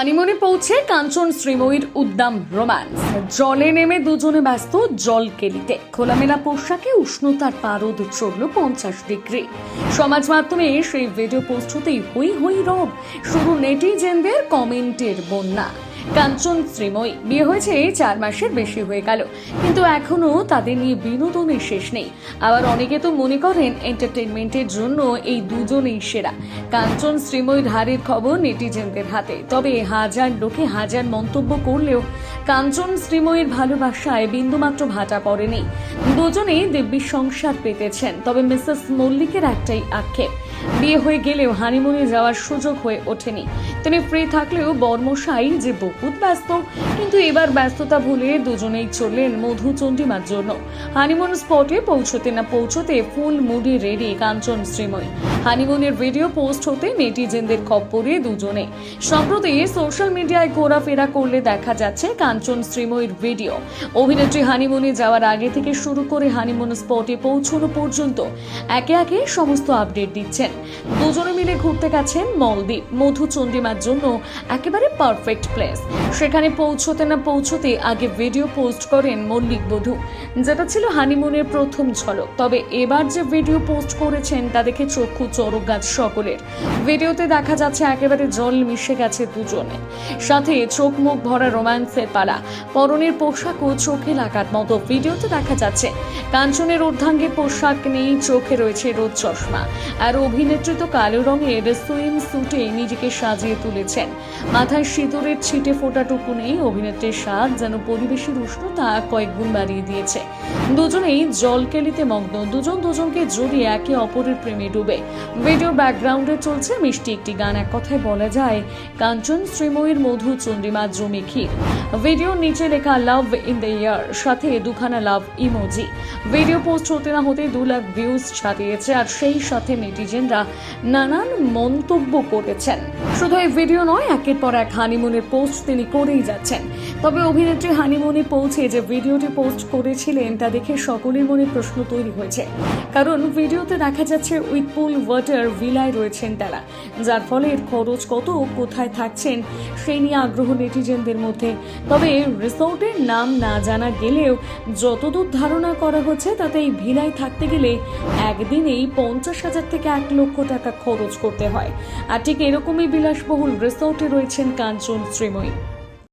হানিমুনে পৌঁছে কাঞ্চন শ্রীময়ীর উদ্দাম রোম্যান্স। জলে নেমে দুজনে ব্যস্ত, জল কেলিতে। খোলামেলা পোশাকে উষ্ণতার পারদ চড়ল পঞ্চাশ ডিগ্রি। সমাজ মাধ্যমে সেই ভিডিও পোস্ট হতেই হই হই রব শুরু নেটিজেনদের কমেন্টের বন্যা। কাঞ্চন শ্রীময়ী। বিয়ে হয়েছে চার মাসের বেশি হয়ে গেল। কিন্তু এখনও তাদের নিয়ে বিনোদনের শেষ নেই। আবার অনেকে তো মনে করেন এন্টারটেনমেন্টের জন্য এই দুজনেই সেরা। কাঞ্চন শ্রীময়ীর হারের খবর নেটিজেনদের হাতে। তবে হাজার লোকে হাজার মন্তব্য করলেও কাঞ্চন শ্রীময়ীর ভালোবাসায় বিন্দুমাত্র ভাটা পড়েনি। দুজনেই দিব্যি সংসার পেতেছেন। তবে মিসেস মল্লিকের একটাই আক্ষেপ বিয়ে হয়ে গেলেও হানিমুনে যাওয়ার সুযোগ হয়ে ওঠেনি। তিনি ফ্রি থাকলেও বর্মশাই যে বহুত ব্যস্ত, কিন্তু এবার ব্যস্ততা ভুলে দুজনেই চললেন মধু চণ্ডীমার জন্য। হানিমুন স্পটে পৌঁছতে না পৌঁছতে full moody ready Kanchan Sreemoyee. হানিমুনের video post হতে নেটিজেনদের খপ্পরে দুজনে। সম্প্রতি সোশ্যাল মিডিয়ায় ঘোরাফেরা করলে দেখা যাচ্ছে কাঞ্চন শ্রীময়ীর ভিডিও অভিনেত্রী হানিমুনে যাওয়ার আগে থেকে শুরু করে হানিমুন স্পটে পৌঁছানো পর্যন্ত একে একে সমস্ত আপডেট দিচ্ছেন। দুজনে মিলে ঘুরতে গেছেন মলদ্বীপ মধু চণ্ডীমার জন্য একেবারে পারফেক্ট প্লেস সেখানে পৌঁছতে না পৌঁছতে আগে ভিডিও পোস্ট করেন মল্লিক বধূ। যেটা ছিল হানিমুনের প্রথম ঝলক। তবে এবার যে ভিডিও পোস্ট করেছেন, তা দেখে চক্ষু চরক গাছ সকলের। ভিডিওতে দেখা যাচ্ছে একেবারে জল মিশে গেছে দুজনে। সাথে চোখ মুখ ভরা রোম্যান্সের পালা, পরনের পোশাকও চোখে লাগার মতো ভিডিওতে দেখা যাচ্ছে। কাঞ্চনের ঊর্ধ্বাঙ্গে পোশাক নেই, চোখে রয়েছে রোদ চশমা। আর অভিনেত্রী তো কালো রঙের সুইম স্যুটে নিজেকে সাজিয়ে তুলেছেন। মাথায় সিঁদুরের ছিটে ফোটাটুকু নেই অভিনেত্রীর স্বাদ, যেন পরিবেশের উষ্ণতা কয়েক গুণ বাড়িয়ে দিয়েছে। দুজনেই জলকেলিতে মগ্ন, দুজন দুজনকে জড়িয়ে একে অপরের প্রেমে ডুবে। ভিডিও ব্যাকগ্রাউন্ডে চলছে মিষ্টি একটি গান। এক কথায় বলা যায়, কাঞ্চন, শ্রীময়ীর মধু, চন্দ্রিমা, জমি ক্ষীর। ভিডিওর নিচে লেখা লাভ ইন দ্য ইয়ার সাথে দুখানা লাভ ইমোজি ভিডিও পোস্ট হতে না হতে দু লাখ ভিউজ ছাড়িয়েছে আর সেই সাথে নেটিজেনরা নানান মন্তব্য করেছেন। শুধু এই ভিডিও নয়, একের পর এক হানিমুনের পোস্ট তিনি করেই যাচ্ছেন। তবে অভিনেত্রী হানিমুনে পৌঁছে যে ভিডিওটি পোস্ট করেছিলেন, তা দেখে সকলের মনে প্রশ্ন তৈরি হয়েছে। কারণ ভিডিওতে দেখা যাচ্ছে উইথ পুল ওয়াটার ভিলায় রয়েছেন তারা, যার ফলে এর খরচ কত, কোথায় থাকছেন, সেই নিয়ে আগ্রহ নেটিজেনদের মধ্যে। তবে রিসোর্টের নাম না জানা গেলেও যতদূর ধারণা করা হচ্ছে, তাতে এই ভিলায় থাকতে গেলে একদিনেই পঞ্চাশ হাজার থেকে এক লক্ষ টাকা খরচ করতে হয়। আর ঠিক এরকমই বিলাসবহুল রিসোর্টে রয়েছেন কাঞ্চন শ্রীময়ী।